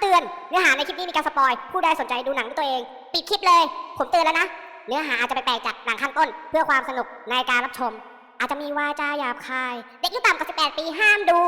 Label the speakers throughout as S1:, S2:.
S1: เตือน เนื้อหาในคลิปนี้มีการสปอย ผู้ใดสนใจดูหนังด้วยตัวเอง ปิดคลิปเลย ผมเตือนแล้วนะ เนื้อหาอาจจะแปลกๆจากหนังข้างต้น เพื่อความสนุกในการรับชม อาจจะมีวาจาหยาบคาย เด็กอายุต่ำกว่า 18 ปีห้ามดู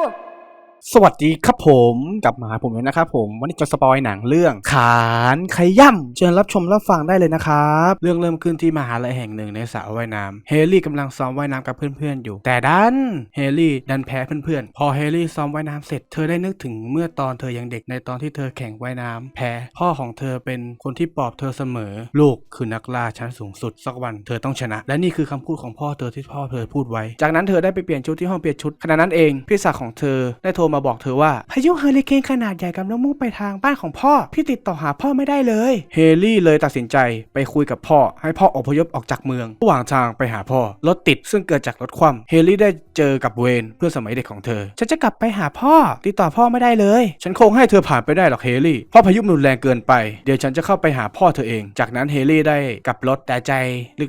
S2: สวัสดีครับผมกลับมาหาผมแล้วนะครับผมวันนี้จะสปอยหนังเรื่อง ขานขย่ำเชิญรับชมรับฟังได้เลยนะครับ เรื่องเริ่มขึ้นที่มหาลัยแห่งหนึ่งในสระว่ายน้ำเฮลี่กำลังซ้อมว่ายน้ำกับเพื่อนๆอยู่ แต่ดันเฮลี่ดันแพ้เพื่อนๆพอเฮลี่ซ้อมว่ายน้ำเสร็จเธอได้นึกถึงเมื่อตอนเธอยังเด็กในตอนที่เธอแข่งว่ายน้ำแพ้พ่อของเธอเป็นคนที่ปลอบเธอเสมอ ลูกคือนักล่าชั้นสูงสุดสักวันเธอต้องชนะ และนี่คือคำพูดของพ่อเธอที่พ่อเธอพูดไว้ จากนั้นเธอได้ไปเปลี่ยนชุดที่ห้องเปลี่ยนชุดขณะนั้นเองพี่สาวของเธอได้โทรมาบอกเธอว่าพายุเฮอริเคนขนาดใหญ่กำลังมุ่งไปทางบ้านของพ่อพี่ติดต่อหาพ่อไม่ได้เลย เฮลี่เลยตัดสินใจไปคุยกับพ่อ ให้พ่ออพยพออกจากเมือง ระหว่างทางไปหาพ่อรถติดซึ่งเกิดจากรถคว่ำเฮลี่ได้เจอกับเวนเพื่อนสมัยเด็กของเธอ ฉันจะกลับไปหาพ่อ ติดต่อพ่อไม่ได้เลย ฉันคงให้เธอผ่านไปได้หรอกเฮลี่พราะพายุมันรุนแรงเกินไปเดี๋ยวฉันจะเข้าไปหาพ่อเธอเอง จากนั้นเฮลี่ได้กลับรถแต่ใจ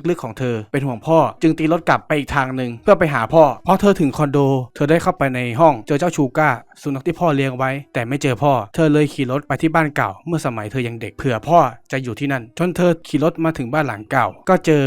S2: ลึกๆของเธอ เป็นห่วงพ่อ จึงตีรถกลับไปอีกทางหนึ่งเพื่อไปหาพ่อพอเธอถึงคอนโด เธอได้เข้าไปในห้องเจอเจ้าชูก้าสุนัขที่พ่อเลี้ยงไว้ แต่ไม่เจอพ่อ เธอเลยขี่รถไปที่บ้านเก่า เมื่อสมัยเธอยังเด็กเผื่อพ่อจะอยู่ที่นั่น จนเธอขี่รถมาถึงบ้านหลังเก่า ก็เจอ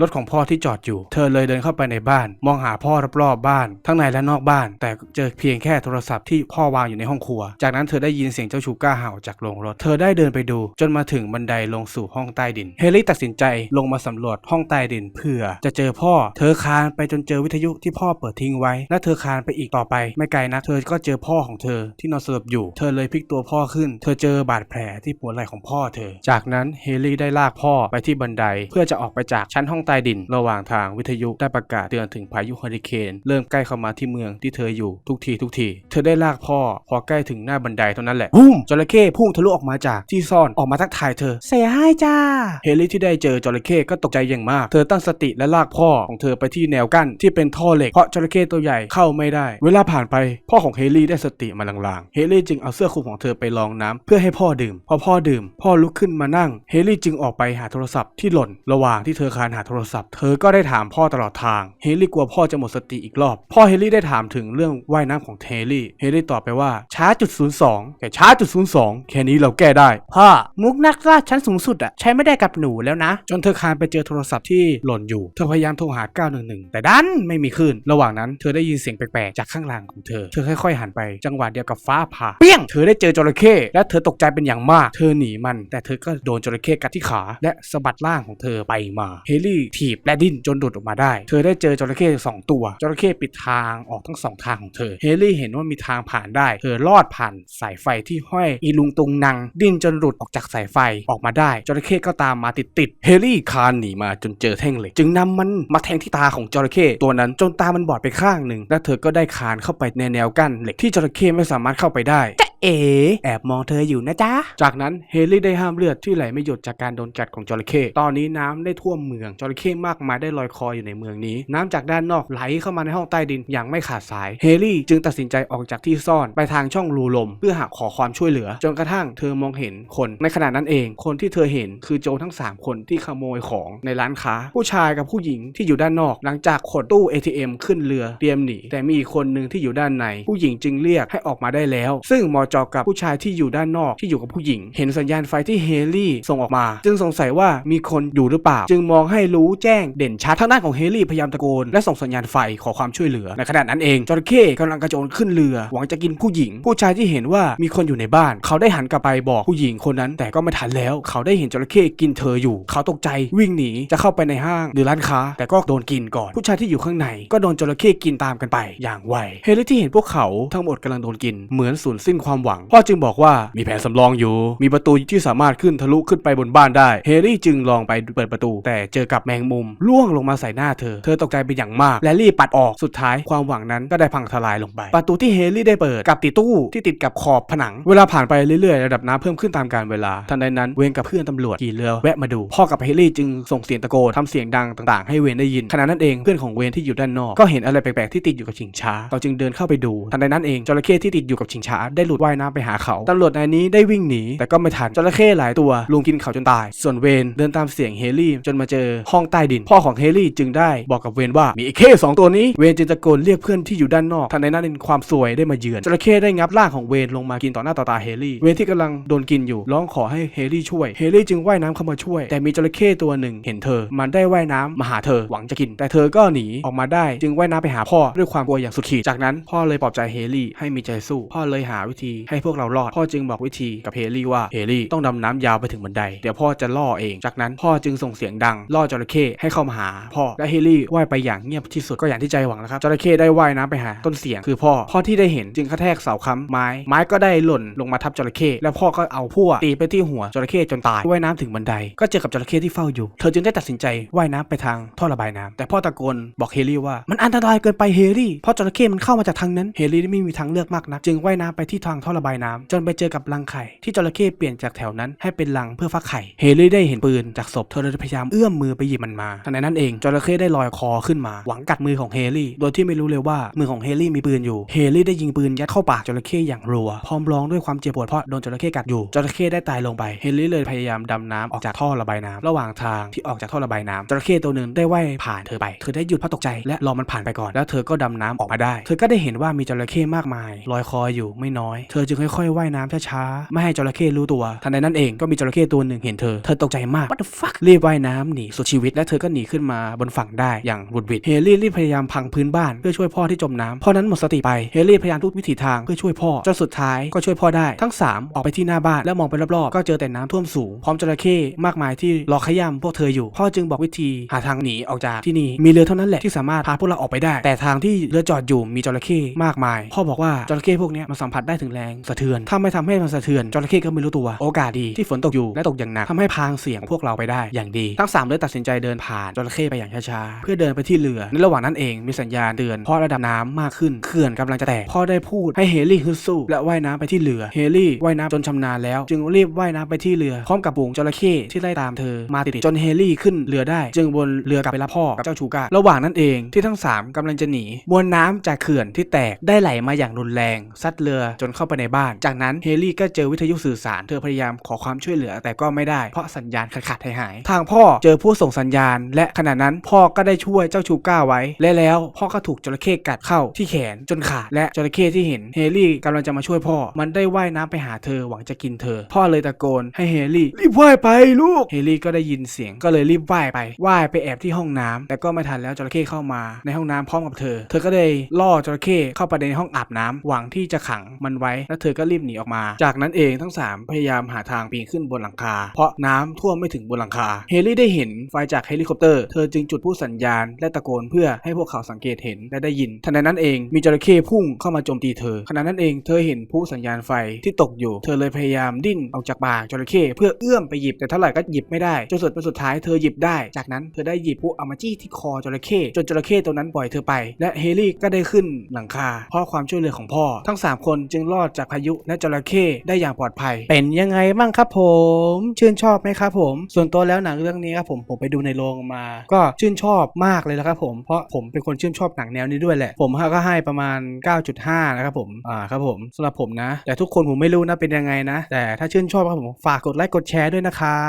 S2: รถของพ่อที่จอดอยู่ เธอเลยเดินเข้าไปในบ้าน มองหาพ่อรอบๆบ้าน ทั้งในและนอกบ้าน แต่เจอเพียงแค่โทรศัพท์ที่พ่อวางอยู่ในห้องครัว จากนั้นเธอได้ยินเสียงเจ้าชูก้าเห่าจากโรงรถ เธอได้เดินไปดู จนมาถึงบันไดลงสู่ห้องใต้ดิน เฮลี่ตัดสินใจลงมาสำรวจห้องใต้ดินเพื่อ จะเจอพ่อ เธอคานไปจนเจอวิทยุที่พ่อเปิดทิ้งไว้ และเธอคานไปอีกต่อไป ไม่ไกลนะเธอก็เจอพ่อของเธอที่นอนสลบอยู่ เธอเลยพลิกตัวพ่อขึ้น เธอเจอบาดแผลที่หัวไหล่ของพ่อเธอ จากนั้นเฮลี่ได้ลากพ่อไปที่บันไดเพื่อจะออกไปจากชั้นห้องใต้ดิน ระหว่างทางวิทยุได้ประกาศเตือนถึงพายุเฮอริเคนเริ่มใกล้เข้ามาที่เมืองที่เธออยู่ทุกทีทุกที เธอได้ลากพ่อพอใกล้ถึงหน้าบันไดเท่านั้นแหละบุ้มจระเข้พุ่งทะลุออกมาจากที่ซ่อนออกมาทักทายเธอเสียให้จ้าเฮลี่ที่ได้เจอจระเข้ก็ตกใจอย่างมาก เธอตั้งสติและลากพ่อของเธอไปที่แนวกั้นที่เป็นท่อเหล็กเพราะจระเข้ตัวใหญ่เข้าไม่ได้ เวลาผ่านไป พ่อของเฮลี่ได้สติมาลางๆ เฮลี่จึงเอาเสื้อคลุมของเธอไปรองน้ำเพื่อให้พ่อดื่ม พอพ่อดื่ม พ่อลุกขึ้นมานั่ง เฮลี่จึงออกไปหาโทรศัพท์ที่หล่นระหว่างที่เธอคลานหาโทรศัพท์ เธอก็ได้ถามพ่อตลอดทาง เฮลี่กลัวพ่อจะหมดสติอีกรอบ พ่อเฮลี่ได้ถามถึงเรื่องว่ายน้ำของเฮลี่ เฮลี่ตอบไปว่าช้าจุดศูนย์สองแต่ช้าจุดศูนย์สองแค่นี้เราแก้ได้ พ่อ มุกนักล่าชั้นสูงสุดอะใช้ไม่ได้กับหนูแล้วนะ จนเธอคานไปเจอโทรศัพท์ที่หล่นอยู่ เธอพยายามโทรหา 911 แต่ดันไม่มีคลื่น ระหว่างนั้นเธอได้ยินเสียงแปลกๆ จากข้างหลังของเธอ เธอค่อยๆหันไป จังหวะเดียวกับฟ้าผ่า เปี้ยง เธอได้เจอจระเข้ และเธอตกใจเป็นอย่างมาก เธอหนีมัน แต่เธอก็โดนจระเข้กัดที่ขา และสะบัดร่างของเธอไปมา เฮลี่ถีบและดิ้นจนหลุดออกมาได้ เธอได้เจอจระเข้สองตัว จระเข้ปิดทางออกทั้งสองทางของเธอ เฮลี่เห็นว่ามีทางผ่านได้ เธอลอดผ่านสายไฟที่ห้อยอีลุงตุงนังดิ้นจนหลุดออกจากสายไฟออกมาได้ จระเข้ก็ตามมาติดติดๆเฮลี่คานหนีมาจนเจอแท่งเหล็กจึงนำมันมาแทงที่ตาของจระเข้ตัวนั้นจนตามันบอดไปข้างหนึ่งและเธอก็ได้คานเข้าไปในแนวกั้นเหล็กที่จระเข้ไม่สามารถเข้าไปได้ เอ๋แอบมองเธออยู่นะจ๊ะ จากนั้นเฮลี่ได้ห้ามเลือดที่ไหลไม่หยุดจากการโดนกัดของจระเข้ ตอนนี้น้ำได้ท่วมเมืองจระเข้มากมายได้ลอยคออยู่ในเมืองนี้ น้ำจากด้านนอกไหลเข้ามาในห้องใต้ดินอย่างไม่ขาดสาย เฮลี่จึงตัดสินใจออกจากที่ซ่อนไปทางช่องรูลม เพื่อหาขอความช่วยเหลือ จนกระทั่งเธอมองเห็นคน ในขณะนั้นเอง คนที่เธอเห็นคือโจทั้ง 3 คนที่ขโมยของในร้านค้า ผู้ชายกับผู้หญิงที่อยู่ด้านนอก หลังจากขนตู้ ATM ขึ้นเรือเตรียมหนีแต่มีอีกคนหนึ่งที่อยู่ด้านใน ผู้หญิงจึงเรียกให้ออกมาได้แล้ว ซึ่งหมอจอกับผู้ชายที่อยู่ด้านนอกที่อยู่กับผู้หญิง เห็นสัญญาณไฟที่เฮลี่ส่งออกมา จึงสงสัยว่ามีคนอยู่หรือเปล่า จึงมองให้รู้แจ้งเด่นชัดทางด้านของเฮลี่พยายามตะโกนและส่งสัญญาณไฟขอความช่วยเหลือในขณะนั้นเองจระเข้กำลังกระโจนขึ้นเรือ หวังจะกินผู้หญิง ผู้ชายที่เห็นว่ามีคนอยู่ในบ้าน เขาได้หันกลับไปบอกผู้หญิงคนนั้น แต่ก็ไม่ทันแล้ว เขาได้เห็นจระเข้กินเธออยู่ เขาตกใจวิ่งหนีจะเข้าไปในห้างหรือร้านค้า แต่ก็โดนกินก่อน ผู้ชายที่อยู่ข้างใน ก็โดนจระเข้กินตามกันไป อย่างไวเฮลี่ที่เห็นพวกเขาทั้งหมดกำลังโดนกินเหมือนสูญสิ้นความหวัง พ่อจึงบอกว่ามีแผนสำรองอยู่ มีประตูที่สามารถขึ้นทะลุขึ้นไปบนบ้านได้ เฮลี่จึงลองไปเปิดประตู แต่เจอกับแมงมุมล่วงลงมาใส่หน้าเธอ เธอตกใจเป็นอย่างมาก และรีบปัดออก สุดท้ายความหวังนั้นก็ได้พังทลายลงไป ประตูที่เฮลี่ได้เปิดกับติดตู้ที่ติดกับขอบผนัง เวลาผ่านไปเรื่อยๆ ระดับน้ำเพิ่มขึ้นตามกาลเวลา ทันใดนั้นเวนกับเพื่อนตำรวจขี่เรือแวะมาดู พ่อกับเฮลี่จึงส่งเสียงตะโกนทำเสียงดังต่างๆ ให้เวนได้ยินขณะนั้นเองเพื่อนของเวนที่อยู่ด้านนอกก็เห็นอะไรแปลกๆที่ติดอยู่กับชิงช้าเขาจึงเดินเข้าไปดูทันใดนั้นเองจระเข้ที่ติดอยู่กับชิงช้าได้หลุดว่ว่ายน้ำไปหาเขาตำรวจนายนี้ได้วิ่งหนีแต่ก็ไม่ทันจระเข้หลายตัวลุมกินเขาจนตาย ส่วนเวนเดินตามเสียงเฮลี่จนมาเจอห้องใต้ดิน พ่อของเฮลี่จึงได้บอกกับเวนว่ามีไอ้เข้สองตัวนี้เวนจึงตะโกนเรียกเพื่อนที่อยู่ด้านนอกทันใดนั้นเองความสวยได้มาเยือนจระเข้ได้งับร่างของเวนลงมากินต่อหน้าต่อตาเฮลี่เวนที่กำลังโดนกินอยู่ร้องขอให้เฮลี่ช่วยเฮลี่จึงว่ายน้ำเข้ามาช่วย แต่มีจระเข้ตัวหนึ่งเห็นเธอ มันได้ว่ายน้ำมาหาเธอหวังจะกิน แต่เธอก็หนีออกมาได้จึงว่ายน้ำไปหาพ่อด้วยความกลัวอย่างสุดขีดจากนั้นพ่อเลยปลอบใจเฮลี่ให้มีใจสู้ พ่อเลยหาวิธีให้พวกเรารอด พ่อจึงบอกวิธีกับเฮลี่ว่าเฮลี่ต้องดำน้ำยาวไปถึงบันได เดี๋ยวพ่อจะล่อเอง จากนั้นพ่อจึงส่งเสียงดังล่อจระเข้ให้เข้ามาหา พ่อและเฮลี่ว่ายไปอย่างเงียบที่สุดก็อย่างที่ใจหวังนะครับจระเข้ได้ว่ายน้ำไปหา ต้นเสียงคือพ่อ พ่อที่ได้เห็นจึงกระแทกเสาค้ำไม้ ไม้ก็ได้หล่นลงมาทับจระเข้แล้วพ่อก็เอาพั่วตีไปที่หัวจระเข้จนตายว่ายน้ำถึงบันได ก็เจอกับจระเข้ที่เฝ้าอยู่ เธอจึงได้ตัดสินใจว่ายน้ำไปทางท่อระบายน้ำแต่พ่อตะโกนบอกเฮลี่ว่ามันอันตรายเกินไปเฮลี่เพราะจระเข้มันเข้ามาจากทางนั้นเฮลี่ไม่มีทางเลือกมากนักจึงว่ายน้ำไปที่ทางทอระบายน้ำจนไปเจอกับรังไข่ที่จระเข้เปลี่ยนจากแถวนั้นให้เป็นรังเพื่อฟักไข่ เฮลี่ได้เห็นปืนจากศพเธอเลยพยายามเอื้อมมือไปหยิบมันมาทันใดนั้นเองจระเข้ได้ลอยคอขึ้นมา หวังกัดมือของเฮลี่ โดยที่ไม่รู้เลยว่ามือของเฮลี่มีปืนอยู่ เฮลี่ได้ยิงปืนยัดเข้าปากจระเข้อย่างรัว พร้อมร้องด้วยความเจ็บปวดเพราะโดนจระเข้กัดอยู่ จระเข้ได้ตายลงไป เฮลี่เลยพยายามดำน้ำออกจากท่อระบายน้ำระหว่างทางที่ออกจากท่อระบายน้ำจระเข้ตัวหนึ่งได้ว่ายผ่านเธอไป เธอได้หยุดเพราะตกใจและรอมันผ่านไปก่อน แล้วเธอก็ดำน้ำออกมาได้ เธอก็ได้เห็นว่ามีจระเข้มากมายลอยคออยู่ไม่น้อย เธอจึงค่อยๆว่ายน้ำช้าๆไม่ให้จระเข้รู้ตัว ทันใดนั้นเองก็มีจระเข้ตัวหนึ่งเห็นเธอ เธอตกใจมาก what the fuck รีบว่ายน้ำหนีสุดชีวิตและเธอก็หนีขึ้นมาบนฝั่งได้อย่างบุดหวิดเฮลี่รีบพยายามพังพื้นบ้านเพื่อช่วยพ่อที่จมน้ำพ่อนั้นหมดสติไปเฮลี่พยายามทุกวิถีทางเพื่อช่วยพ่อจนสุดท้ายก็ช่วยพ่อได้ทั้งสามออกไปที่หน้าบ้านแล้วมองไปรอบๆก็เจอแต่น้ำท่วมสูงพร้อมจระเข้มากมายที่รอขย้ำพวกเธออยู่ พ่อจึงบอกวิธีหาทางหนีออกจากที่นี่มีเรือเท่านั้นแหละที่สามารถพาพวกเราออกไปได้ แต่ทางที่เรือจอดอยู่มีจระเข้มากมาย พ่อบอกว่าจระเข้พวกเนี้ยมันสัมผัสได้ถึงแรงสะเทือนถ้าไม่ทำให้มันสะเทือนจระเข้ก็ไม่รู้ตัว โอกาสดีที่ฝนตกอยู่และตกอย่างหนักทำให้พางเสียงพวกเราไปได้อย่างดี ทั้งสามเลยตัดสินใจเดินผ่านจระเข้ไปอย่างช้าๆเพื่อเดินไปที่เรือในระหว่างนั้นเองมีสัญญาณเตือนเพราะระดับน้ำมากขึ้นเขื่อนกำลังจะแตกพ่อได้พูดให้เฮลี่ฮึดสู้และว่ายน้ำไปที่เรือเฮลี่ว่ายน้ำจนชำนาญแล้ว จึงรีบว่ายน้ำไปที่เรือพร้อมกับฝูงจระเข้ที่ไล่ตามเธอมาติดๆจนเฮลี่ขึ้นเรือได้ จึงวนเรือกลับไปรับพ่อกับเจ้าชูก้าระหว่างนั้นเองที่ทั้งสามกำลังจะหนีมวลน้ำจากเขื่อนที่แตกได้ไหลมาอย่างรุนแรงซัดเรือจนเข้าไปในบ้าน จากนั้นเฮลี่ก็เจอวิทยุสื่อสาร เธอพยายามขอความช่วยเหลือแต่ก็ไม่ได้ เพราะสัญญาณขาดขาดหายหาย ทางพ่อเจอผู้ส่งสัญญาณ และขณะนั้นพ่อก็ได้ช่วยเจ้าชูก้าไว้ และแล้วพ่อก็ถูกจระเข้กัดเข้าที่แขนจนขาดและจระเข้ที่เห็นเฮลี่กำลังจะมาช่วยพ่อ มันได้ว่ายน้ำไปหาเธอหวังจะกินเธอ พ่อเลยตะโกนให้เฮลี่รีบว่ายไปลูก เฮลี่ก็ได้ยินเสียงก็เลยรีบว่ายไปว่ายไปแอบที่ห้องน้ำแต่ก็ไม่ทันแล้วจระเข้เข้ามาในห้องน้ำพร้อมกับเธอ เธอก็ได้ล่อจระเข้เข้าไปในห้องอาบน้ำหวังที่จะขังมันไว้และเธอก็รีบหนีออกมา จากนั้นเองทั้งสามพยายามหาทางปีนขึ้นบนหลังคา เพราะน้ำท่วมไม่ถึงบนหลังคา เฮลี่ได้เห็นไฟจากเฮลิคอปเตอร์ เธอจึงจุดผู้สัญญาณและตะโกนเพื่อให้พวกเขาสังเกตเห็นและได้ยิน ทันใดนั้นเองมีจระเข้พุ่งเข้ามาโจมตีเธอ ขณะนั้นเองเธอเห็นผู้สัญญาณไฟที่ตกอยู่ เธอเลยพยายามดิ้นออกจากปากจระเข้เพื่อเอื้อมไปหยิบแต่เท่าไหร่ก็หยิบไม่ได้ จนสุดเป็นสุดท้ายเธอหยิบได้ จากนั้นเธอได้หยิบผู้เอามาจี้ที่คอจระเข้จนจระเข้ตัวนั้นปล่อยเธอไป และเฮลี่ก็ได้ขึ้นหลังคาเพราะความช่วยเหลือของพ่อ ทั้งสามคนจึงรอดจากพายุและจระเข้ได้อย่างปลอดภัย เป็นยังไงบ้างครับผม ชื่นชอบไหมครับผม ส่วนตัวแล้วหนังเรื่องนี้ครับผมผมไปดูในโรงมา ก็ชื่นชอบมากเลยละครับผมเพราะผมเป็นคนชื่นชอบหนังแนวนี้ด้วยแหละ ผมก็ให้ประมาณ 9.5 นะครับผมอ่าครับผมสำหรับผมนะ แต่ทุกคนผมไม่รู้นะเป็นยังไงนะ แต่ถ้าชื่นชอบครับผมฝากกดไลค์กดแชร์ด้วยนะครับ